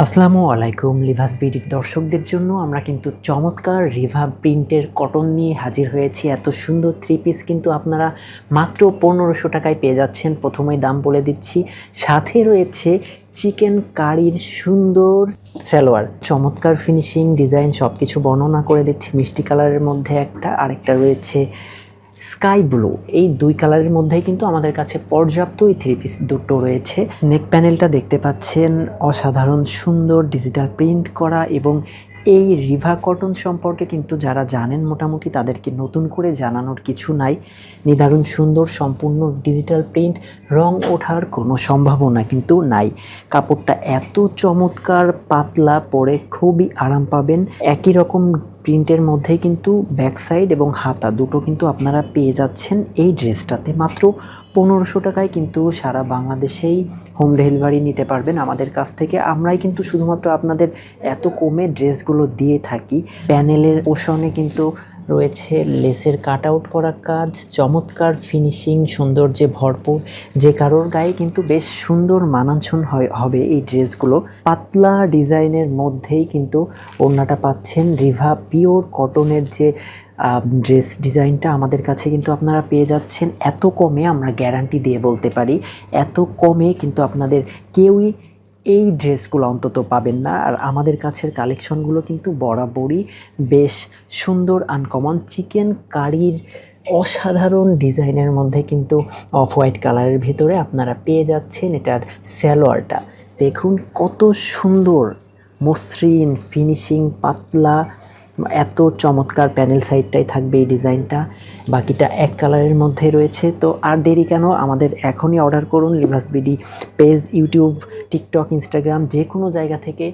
আসসালামু আলাইকুম লিভাস বিডির দর্শকদের জন্য। আমরা কিন্তু চমৎকার রিভা প্রিন্টের কটন নিয়ে হাজির হয়েছি। এত সুন্দর থ্রি পিস কিন্তু আপনারা মাত্র পনেরোশো টাকায় পেয়ে যাচ্ছেন। প্রথমেই দাম বলে দিচ্ছি। সাথে রয়েছে চিকেন কারির সুন্দর সালোয়ার। চমৎকার ফিনিশিং ডিজাইন সব কিছু বর্ণনা করে দিচ্ছি। মিষ্টি কালারের মধ্যে একটা, আরেকটা রয়েছে স্কাই ব্লু, এই দুই কালারের মধ্যেই কিন্তু আমাদের কাছে পর্যাপ্ত এই থ্রি পিস দুটো রয়েছে। নেক প্যানেলটা দেখতে পাচ্ছেন, অসাধারণ সুন্দর ডিজিটাল প্রিন্ট করা এবং এই রিভা কটন সম্পর্কে কিন্তু যারা জানেন মোটামুটি তাদেরকে নতুন করে জানানোর কিছু নাই। নিদারুণ সুন্দর, সম্পূর্ণ ডিজিটাল প্রিন্ট রং ওঠার কোনো সম্ভাবনা কিন্তু নাই। কাপড়টা এত চমৎকার, পাতলা, পরে খুবই আরাম পাবেন। একই রকম প্রিন্টের মধ্যে কিন্তু ব্যাক সাইড এবং হাতা দুটো কিন্তু আপনারা পেয়ে যাচ্ছেন এই ড্রেসটাতে মাত্র পনেরোশো টাকায় কিন্তু সারা বাংলাদেশেই হোম ডেলিভারি নিতে পারবেন আমাদের কাছ থেকে। আমরাই কিন্তু শুধুমাত্র আপনাদের এত কমে ড্রেসগুলো দিয়ে থাকি। প্যানেলের পোষণে কিন্তু রয়েছে লেসের কাট আউট করা কাজ, চমৎকার ফিনিশিং সৌন্দর্যে ভরপুর। যে কারোর গায়ে কিন্তু বেশ সুন্দর মানানসই হয়, হবে এই ড্রেসগুলো। পাতলা ডিজাইনের মধ্যেই কিন্তু ওড়নাটা পাচ্ছেন রিভা। পিওর কটনের যে ড্রেস ডিজাইনটা আমাদের কাছে কিন্তু আপনারা পেয়ে যাচ্ছেন। এত কমে আমরা গ্যারান্টি দিয়ে বলতে পারি, এত কমে কিন্তু আপনাদের কেউই এই ড্রেসগুলো অন্তত পাবেন না। আর আমাদের কাছের কালেকশনগুলো কিন্তু বরাবরই বেশ সুন্দর আনকমন চিকেন কারির অসাধারণ ডিজাইনের মধ্যে কিন্তু অফ হোয়াইট কালারের ভিতরে আপনারা পেয়ে যাচ্ছেন এটার স্যালোয়ারটা দেখুন কত সুন্দর, মসৃণ ফিনিশিং পাতলা এত চমৎকার প্যানেল সাইডটাই থাকবে এই ডিজাইনটা বাকিটা এক কালারের মধ্যে রয়েছে। তো আর দেরি কেন? আমাদের এখনই অর্ডার করুন Libas BD page YouTube TikTok Instagram যে কোনো জায়গা থেকে